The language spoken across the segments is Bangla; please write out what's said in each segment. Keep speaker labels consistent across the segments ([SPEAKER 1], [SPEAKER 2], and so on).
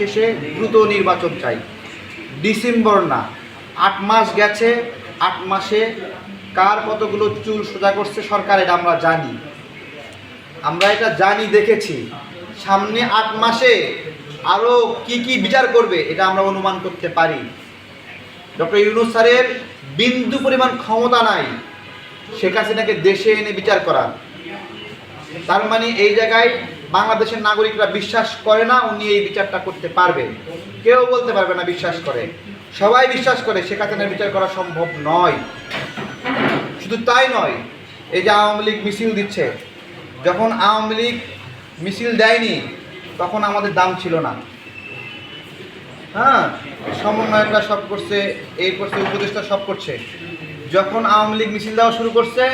[SPEAKER 1] শেষে দ্রুত নির্বাচন চাই। ডিসেম্বর না, আট মাস গেছে, আট মাসে কার কতগুলো চুল সোজা করছে সরকার, এটা আমরা জানি। আমরা এটা জানি, দেখেছি। সামনে আট মাসে আরও কি কি বিচার করবে, এটা আমরা অনুমান করতে পারি। ডক্টর ইউনুস স্যারের বিন্দু পরিমাণ ক্ষমতা নাই, শেখ হাসিনাকে দেশে এনে বিচার করা তার মানে এই জায়গায় বাংলাদেশের নাগরিকরা বিশ্বাস করে না, উনি এই বিচারটা করতে পারবে। কেউ বলতে পারবে না বিশ্বাস করে। সবাই বিশ্বাস করে, শেখ হাসিনার বিচার করা সম্ভব নয়। শুধু তাই নয়, এই যে আওয়ামী লীগ মিছিল দিচ্ছে, যখন আওয়ামী লীগ মিছিল দেয়নি, তখন আমাদের দাম ছিল না। হ্যাঁ সমন্বয়করা সব করছে, এই করছে, উপদেষ্টা সব করছে। যখন আওয়ামী লীগ মিছিল দেওয়া শুরু করছে,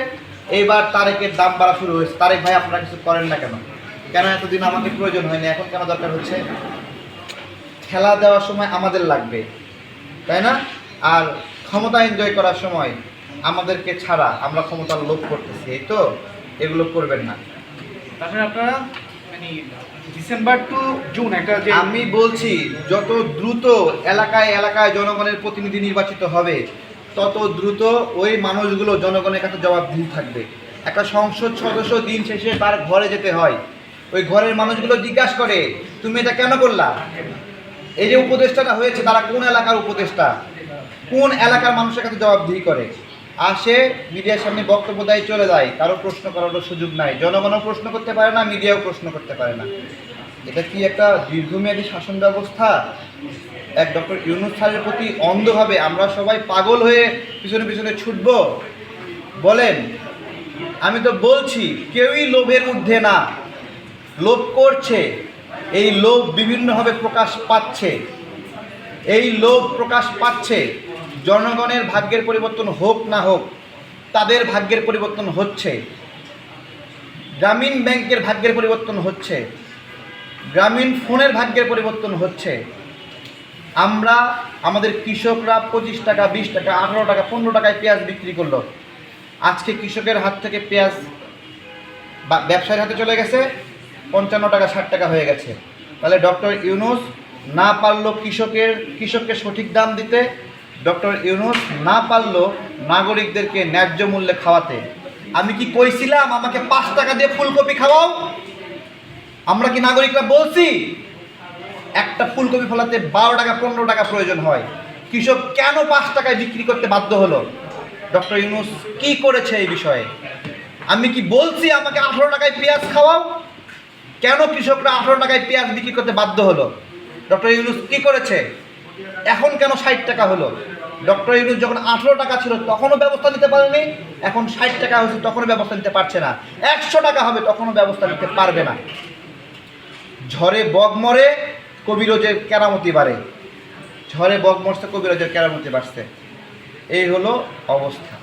[SPEAKER 1] এইবার তারেকের দাম বাড়া শুরু হয়েছে। তারেক ভাই, আপনারা কিছু করেন না কেন? কেন এতদিন আমাকে প্রয়োজন হয়নি? এখন কেন দরকার হচ্ছে? খেলা দেওয়ার সময় আমাদের লাগবে তাই না? আর ক্ষমতা এনজয় করার সময় আমাদেরকে ছাড়া আমরা ক্ষমতার লোভ করতেছি এই তো? এগুলো করবেন না।
[SPEAKER 2] তারপরে আপনারা মানে ডিসেম্বর টু জুন একটা যে
[SPEAKER 1] আমি বলছি যত দ্রুত এলাকায় এলাকায় জনগণের প্রতিনিধি নির্বাচিত হবে তত দ্রুত ওই মানুষগুলো জনগণের কাছে জবাবদিহি থাকবে। একটা সংসদ সদস্য দিন শেষে তার ঘরে যেতে হয়। ওই ঘরের মানুষগুলো জিজ্ঞাসা করে, তুমি এটা কেন করলা? এই যে উপদেষ্টাটা হয়েছে, তারা কোন এলাকার উপদেষ্টা? কোন এলাকার মানুষের কাছে জবাবদিহি করে? আসে, মিডিয়ার সামনে বক্তব্য দেয়, চলে যায়। কারও প্রশ্ন করারও সুযোগ নাই। জনগণও প্রশ্ন করতে পারে না, মিডিয়াও প্রশ্ন করতে পারে না। এটা কি একটা দীর্ঘমেয়াদী শাসন ব্যবস্থা? এক ডক্টর ইউনুস স্যারের প্রতি অন্ধভাবে আমরা সবাই পাগল হয়ে পিছনে পিছনে ছুটব? বলেন, আমি তো বলছি, কেউই লোভের ঊর্ধ্বে না। লোভ করছে, এই লোভ বিভিন্নভাবে প্রকাশ পাচ্ছে। এই লোভ প্রকাশ পাচ্ছে, জনগণের ভাগ্যের পরিবর্তন হোক না হোক, তাদের ভাগ্যের পরিবর্তন হচ্ছে। গ্রামীণ ব্যাংকের ভাগ্যের পরিবর্তন হচ্ছে, গ্রামীণ ফোনের ভাগ্যের পরিবর্তন হচ্ছে। আমরা, আমাদের কৃষকরা পঁচিশ টাকা, বিশ টাকা, আঠারো টাকা, পনেরো টাকায় পেঁয়াজ বিক্রি করল। আজকে কৃষকের হাত থেকে পেঁয়াজ ব্যবসায়ীর হাতে চলে গেছে। পঞ্চান্ন টাকা, ষাট টাকা হয়ে গেছে। তাহলে ডক্টর ইউনুস না পারল কৃষকের, কৃষককে সঠিক দাম দিতে, ডক্টর ইউনুস না পারল নাগরিকদেরকে ন্যায্য মূল্যে খাওয়াতে। আমি কি কইছিলাম আমাকে পাঁচ টাকা দিয়ে ফুলকপি খাওয়াও? আমরা কি নাগরিকরা বলছি? একটা ফুলকপি ফলাতে বারো টাকা, পনেরো টাকা প্রয়োজন হয়। কৃষক কেন পাঁচ টাকায় বিক্রি করতে বাধ্য হলো? ডক্টর ইউনুস কি করেছে এই বিষয়ে? আমি কি বলছি আমাকে আঠারো টাকায় পেঁয়াজ খাওয়াও? কেন কৃষকরা আঠারো টাকায় পেঁয়াজ বিক্রি করতে বাধ্য হলো? ডক্টর ইউনুস কি করেছে? এখন কেন ষাট টাকা হলো? ডক্টর ইউনুস যখন আঠারো টাকা ছিল, তখনও ব্যবস্থা নিতে পারেনি। এখন ষাট টাকা হয়েছে, তখনও ব্যবস্থা নিতে পারছে না। একশো টাকা হবে, তখনও ব্যবস্থা নিতে পারবে না। ঝড়ে বগ মরে, কবিরজের কেরামতি বাড়ে। ঝড়ে বগ মরছে, কবিরজের কেরামতি বাড়ছে। এই হলো অবস্থা।